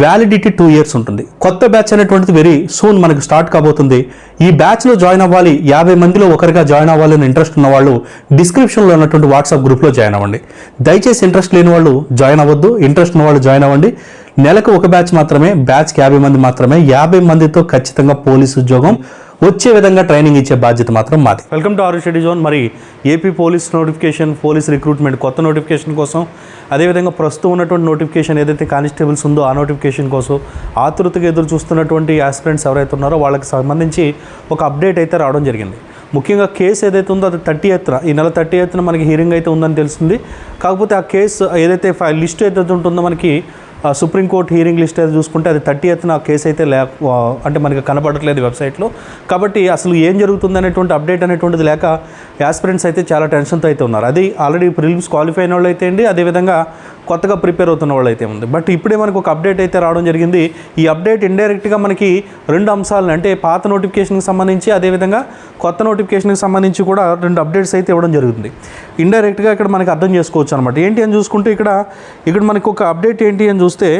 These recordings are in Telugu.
వ్యాలిడిటీ టూ ఇయర్స్ ఉంటుంది. కొత్త బ్యాచ్ అనేటువంటిది వెరీ సూన్ మనకు స్టార్ట్ కాబోతుంది. ఈ బ్యాచ్లో జాయిన్ అవ్వాలి యాభై మందిలో ఒకరిగా జాయిన్ అవ్వాలని ఇంట్రెస్ట్ ఉన్న వాళ్ళు డిస్క్రిప్షన్లో ఉన్నటువంటి వాట్సాప్ గ్రూప్లో జాయిన్ అవ్వండి. దయచేసి ఇంట్రెస్ట్ లేని వాళ్ళు జాయిన్ అవ్వద్దు ఇంట్రెస్ట్ ఉన్న వాళ్ళు జాయిన్ అవ్వండి. నెలకు ఒక బ్యాచ్ మాత్రమే బ్యాచ్కి యాభై మంది మాత్రమే యాభై మందితో ఖచ్చితంగా పోలీస్ ఉద్యోగం వచ్చే విధంగా ట్రైనింగ్ ఇచ్చే బాధ్యత మాత్రం మాది. Welcome to Aaru study zone మరి AP police notification police recruitment కొత్త నోటిఫికేషన్ కోసం అదేవిధంగా ప్రస్తుతం ఉన్నటువంటి నోటిఫికేషన్ ఏదైతే కానిస్టేబుల్స్ ఉందో ఆ నోటిఫికేషన్ కోసం ఆతృతగా ఎదురు చూస్తున్నటువంటి ఆస్పిరెంట్స్ ఎవరైతే ఉన్నారో వాళ్ళకి సంబంధించి ఒక అప్డేట్ అయితే రావడం జరిగింది. ముఖ్యంగా కేసు ఏదైతే ఉందో అది థర్టీ ఎత్తున ఈ నెల థర్టీ ఎత్తున మనకి హీరింగ్ అయితే ఉందని తెలిసింది కాకపోతే ఆ కేసు ఏదైతే ఫైల్ లిస్ట్ ఏదైతే ఉంటుందో మనకి సుప్రీంకోర్టు హీరింగ్ లిస్ట్ అయితే చూసుకుంటే అది థర్టీ ఎత్తున కేసు అయితే లే అంటే మనకి కనబడట్లేదు వెబ్సైట్లో. కాబట్టి అసలు ఏం జరుగుతుంది అనేటువంటి అప్డేట్ అనేటువంటిది లేక యాస్పిరెంట్స్ అయితే చాలా టెన్షన్తో అయితే ఉన్నారు. అది ఆల్రెడీ ప్రిలిమ్స్ క్వాలిఫై అయిన వాళ్ళు అయితే అండి. అదేవిధంగా కొత్తగా ప్రిపేర్ అవుతున్న వాళ్ళైతే ఉంది. బట్ ఇప్పుడే మనకు ఒక అప్డేట్ అయితే రావడం జరిగింది. ఈ అప్డేట్ ఇండైరెక్ట్గా మనకి రెండు అంశాలను అంటే పాత నోటిఫికేషన్కి సంబంధించి అదేవిధంగా కొత్త నోటిఫికేషన్కి సంబంధించి కూడా రెండు అప్డేట్స్ అయితే ఇవ్వడం జరుగుతుంది ఇండైరెక్ట్గా ఇక్కడ మనకి అర్థం చేసుకోవచ్చు అనమాట ఏంటి అని చూసుకుంటే ఇక్కడ ఇక్కడ మనకు ఒక అప్డేట్ ఏంటి అని చూస్తే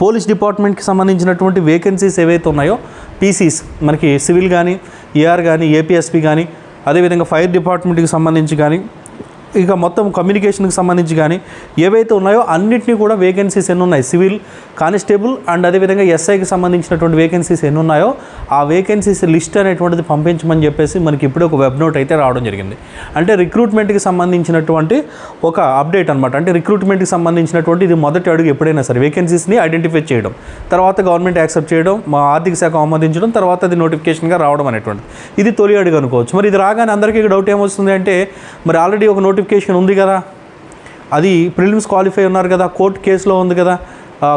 పోలీస్ డిపార్ట్మెంట్కి సంబంధించినటువంటి వేకెన్సీస్ ఏవైతే ఉన్నాయో పీసీస్ మనకి సివిల్ కానీ ఏఆర్ కానీ ఏపీఎస్పీ కానీ అదేవిధంగా ఫైర్ డిపార్ట్మెంట్కి సంబంధించి కానీ ఇక మొత్తం కమ్యూనికేషన్కి సంబంధించి కానీ ఏవైతే ఉన్నాయో అన్నింటినీ కూడా వేకెన్సీస్ ఎన్ని ఉన్నాయి సివిల్ కానిస్టేబుల్ అండ్ అదేవిధంగా ఎస్ఐకి సంబంధించినటువంటి వేకెన్సీస్ ఎన్ని ఉన్నాయో ఆ వేకెన్సీస్ లిస్ట్ అనేటువంటిది పంపించమని చెప్పేసి మనకి ఇప్పుడే ఒక వెబ్ నోట్ అయితే రావడం జరిగింది. అంటే రిక్రూట్మెంట్కి సంబంధించినటువంటి ఒక అప్డేట్ అనమాట అంటే రిక్రూట్మెంట్కి సంబంధించినటువంటి ఇది మొదటి అడుగు ఎప్పుడైనా సరే వేకెన్సీస్ని ఐడెంటిఫై చేయడం తర్వాత గవర్నమెంట్ యాక్సెప్ట్ చేయడం మా ఆర్థిక శాఖ ఆమోదించడం తర్వాత అది నోటిఫికేషన్గా రావడం అనేటువంటిది. ఇది తొలి అడుగు అనుకోవచ్చు. మరి ఇది రాగానే అందరికీ డౌట్ ఏమొస్తుంది అంటే మరి ఆల్రెడీ ఒక నోటిఫికేషన్ ఉంది కదా. అది ప్రిలిమ్స్ క్వాలిఫై ఉన్నారు కదా కోర్టు కేసులో ఉంది కదా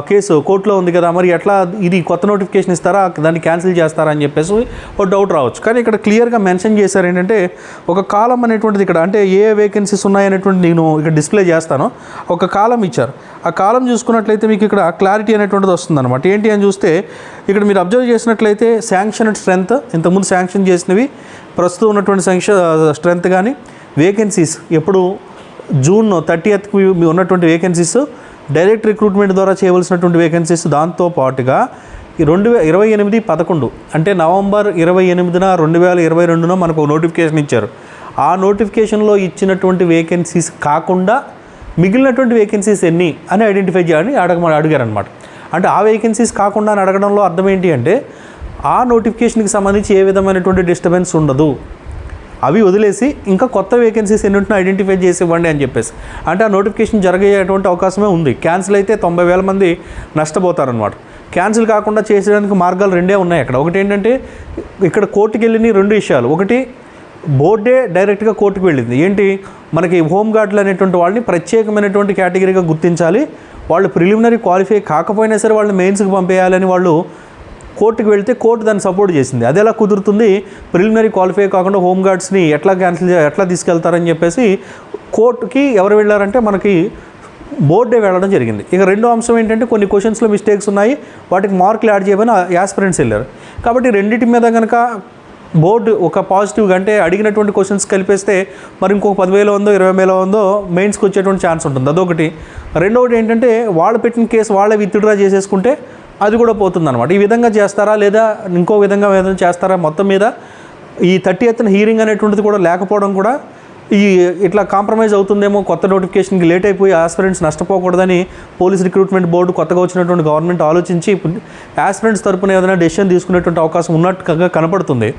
కేసు కోర్టులో ఉంది కదా మరి ఎట్లా ఇది కొత్త నోటిఫికేషన్ ఇస్తారా దాన్ని క్యాన్సిల్ చేస్తారా అని చెప్పేసి ఒక డౌట్ రావచ్చు. కానీ ఇక్కడ క్లియర్గా మెన్షన్ చేశారు ఏంటంటే ఒక కాలం అనేటువంటిది ఇక్కడ అంటే ఏ వేకెన్సీస్ ఉన్నాయనేటువంటి నేను ఇక్కడ డిస్ప్లే చేస్తాను. ఒక కాలం ఇచ్చారు. ఆ కాలం చూసుకున్నట్లయితే మీకు ఇక్కడ క్లారిటీ అనేటువంటిది వస్తుంది అనమాట ఏంటి అని చూస్తే ఇక్కడ మీరు అబ్జర్వ్ చేసినట్లయితే శాంక్షన్ స్ట్రెంత్ ఇంతకుముందు శాంక్షన్ చేసినవి ప్రస్తుతం ఉన్నటువంటి శాంక్షన్ స్ట్రెంత్ కానీ వేకెన్సీస్ ఎప్పుడు? జూన్ థర్టీ ఎత్కి ఉన్నటువంటి వేకెన్సీస్ డైరెక్ట్ రిక్రూట్మెంట్ ద్వారా చేయవలసినటువంటి వేకెన్సీస్ దాంతో పాటుగా ఈ రెండు వే ఇరవై ఎనిమిది పదకొండు అంటే నవంబర్ ఇరవై ఎనిమిదిన రెండు వేల ఇరవై రెండున మనకు నోటిఫికేషన్ ఇచ్చారు. ఆ నోటిఫికేషన్లో ఇచ్చినటువంటి వేకెన్సీస్ కాకుండా మిగిలినటువంటి వేకెన్సీస్ ఎన్ని అని ఐడెంటిఫై చేయాలని అడగ అడిగారనమాట అంటే ఆ వేకెన్సీస్ కాకుండా అని అడగడంలో అర్థం ఏంటి అంటే ఆ నోటిఫికేషన్కి సంబంధించి ఏ విధమైనటువంటి డిస్టర్బెన్స్ ఉండదు. అవి వదిలేసి ఇంకా కొత్త వేకెన్సీస్ ఎన్ని ఉంటున్నా ఐడెంటిఫై చేసి ఇవ్వండి అని చెప్పేసి. అంటే ఆ నోటిఫికేషన్ జరిగేటువంటి అవకాశమే ఉంది. క్యాన్సిల్ అయితే తొంభై వేల మంది నష్టపోతారనమాట క్యాన్సిల్ కాకుండా చేసేయడానికి మార్గాలు రెండే ఉన్నాయి అక్కడ. ఒకటి ఏంటంటే ఇక్కడ కోర్టుకి వెళ్ళిన రెండు విషయాలు. ఒకటి బోర్డే డైరెక్ట్గా కోర్టుకు వెళ్ళింది. ఏంటి? మనకి హోంగార్డులు అనేటువంటి వాళ్ళని ప్రత్యేకమైనటువంటి కేటగిరీగా గుర్తించాలి. వాళ్ళు ప్రిలిమినరీ క్వాలిఫై కాకపోయినా సరే వాళ్ళని మెయిన్స్కి పంపేయాలని వాళ్ళు కోర్టుకి వెళ్తే కోర్టు దాన్ని సపోర్ట్ చేసింది. అది ఎలా కుదురుతుంది? ప్రిలిమినరీ క్వాలిఫై కాకుండా హోమ్ గార్డ్స్ని ఎట్లా క్యాన్సిల్ చే- ఎట్లా తీసుకెళ్తారని చెప్పేసి కోర్టుకి ఎవరు వెళ్ళారంటే మనకి బోర్డే వెళ్ళడం జరిగింది. ఇక రెండో అంశం ఏంటంటే కొన్ని క్వశ్చన్స్లో మిస్టేక్స్ ఉన్నాయి. వాటికి మార్కులు యాడ్ చేయమని యాస్పిరెంట్స్ వెళ్ళారు. కాబట్టి రెండింటి మీద కనుక బోర్డు ఒక పాజిటివ్గా అంటే అడిగినటువంటి క్వశ్చన్స్ కలిపేస్తే మరి ఇంకొక పదివేల ఉందో ఇరవై వేల ఉందో మెయిన్స్కి వచ్చేటువంటి ఛాన్స్ ఉంటుంది. అదొకటి. రెండవది ఏంటంటే వాళ్ళు పెట్టిన కేసు వాళ్ళే విత్డ్రా చేసేసుకుంటే అది కూడా పోతుందన్నమాట. ఈ విధంగా చేస్తారా లేదా ఇంకో విధంగా ఏదైనా చేస్తారా మొత్తం మీద? ఈ థర్టీ ఎత్తున హీరింగ్ అనేటువంటిది కూడా లేకపోవడం కూడా ఈ ఇట్లా కాంప్రమైజ్ అవుతుందేమో కొత్త నోటిఫికేషన్కి లేట్ అయిపోయి ఆస్పిరెంట్స్ నష్టపోకూడదని పోలీస్ రిక్రూట్మెంట్ బోర్డు కొత్తగా వచ్చినటువంటి గవర్నమెంట్ ఆలోచించి ఆస్పిరెంట్స్ తరపున ఏదైనా డెసిషన్ తీసుకునేటువంటి అవకాశం ఉన్నట్టుగా కనపడుతుంది.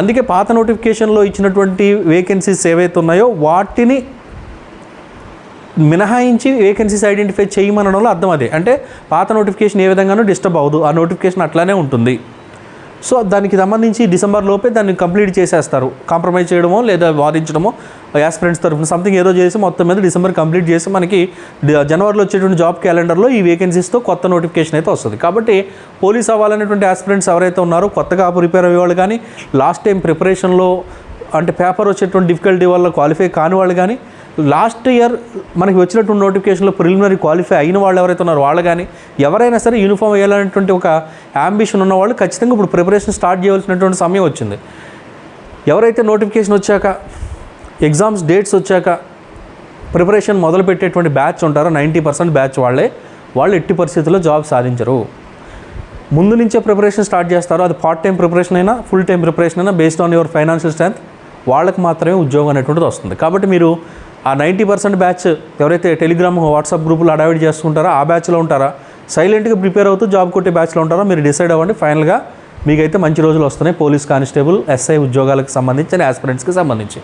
అందుకే పాత నోటిఫికేషన్లో ఇచ్చినటువంటి వేకెన్సీస్ ఏవైతే ఉన్నాయో వాటిని మినహాయించి వేకెన్సీస్ ఐడెంటిఫై చేయమనడంలో అర్థం అదే. అంటే పాత నోటిఫికేషన్ ఏ విధంగానూ డిస్టర్బ్ అవ్వదు. ఆ నోటిఫికేషన్ అట్లానే ఉంటుంది. సో దానికి సంబంధించి డిసెంబర్ లోపే దాన్ని కంప్లీట్ చేసేస్తారు. కాంప్రమైజ్ చేయడమో లేదా వాదించడమో యాస్పిరెంట్స్ తరఫున సంథింగ్ ఏదో చేసి మొత్తం మీద డిసెంబర్ కంప్లీట్ చేసి మనకి జనవరిలో వచ్చేటువంటి జాబ్ క్యాలెండర్లో ఈ వేకెన్సీస్తో కొత్త నోటిఫికేషన్ అయితే వస్తుంది. కాబట్టి పోలీస్ అవ్వాలనేటువంటి ఆస్పిరెంట్స్ ఎవరైతే ఉన్నారో కొత్తగా ప్రిపేర్ అయ్యేవాళ్ళు కానీ లాస్ట్ టైం ప్రిపరేషన్లో అంటే పేపర్ వచ్చేటువంటి డిఫికల్టీ వల్ల క్వాలిఫై కాని వాళ్ళు కానీ లాస్ట్ ఇయర్ మనకి వచ్చినటువంటి నోటిఫికేషన్లో ప్రిలిమినరీ క్వాలిఫై అయిన వాళ్ళు ఎవరైతే ఉన్నారో వాళ్ళు కానీ ఎవరైనా సరే యూనిఫామ్ వేయాలనేటువంటి ఒక అంబిషన్ ఉన్న వాళ్ళు ఖచ్చితంగా ఇప్పుడు ప్రిపరేషన్ స్టార్ట్ చేయవలసినటువంటి సమయం వచ్చింది. ఎవరైతే నోటిఫికేషన్ వచ్చాక ఎగ్జామ్స్ డేట్స్ వచ్చాక ప్రిపరేషన్ మొదలుపెట్టేటువంటి బ్యాచ్ ఉంటారో నైంటీ పర్సెంట్ బ్యాచ్ వాళ్ళే వాళ్ళు ఎట్టి పరిస్థితుల్లో జాబ్ సాధించరు. ముందు నుంచే ప్రిపరేషన్ స్టార్ట్ చేస్తారో అది పార్ట్ టైం ప్రిపరేషన్ అయినా ఫుల్ టైం ప్రిపరేషన్ అయినా based on your financial strength వాళ్ళకి మాత్రమే ఉద్యోగం అనేటువంటిది వస్తుంది. కాబట్టి మీరు ఆ నైంటీ పర్సెంట్ బ్యాచ్ ఎవరైతే టెలిగ్రామ్ వాట్సాప్ గ్రూపులు అడావిడ్ చేసుకుంటారో ఆ బ్యాచ్లో ఉంటారా? సైలెంట్గా ప్రిపేర్ అవుతూ జాబ్ కొట్టే బ్యాచ్లో ఉంటారో? మీరు డిసైడ్ అవ్వండి. ఫైనల్గా మీకైతే మంచి రోజులు వస్తున్నాయి. పోలీస్ కానిస్టేబుల్ ఎస్ఐ ఉద్యోగాలకు సంబంధించి ఆస్పిరెంట్స్కి సంబంధించి.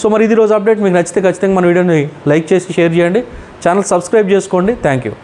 సో మరి ఇది రోజు అప్డేట్. మీకు నచ్చితే ఖచ్చితంగా మన వీడియోని లైక్ చేసి షేర్ చేయండి. ఛానల్ సబ్స్క్రైబ్ చేసుకోండి. Thank you.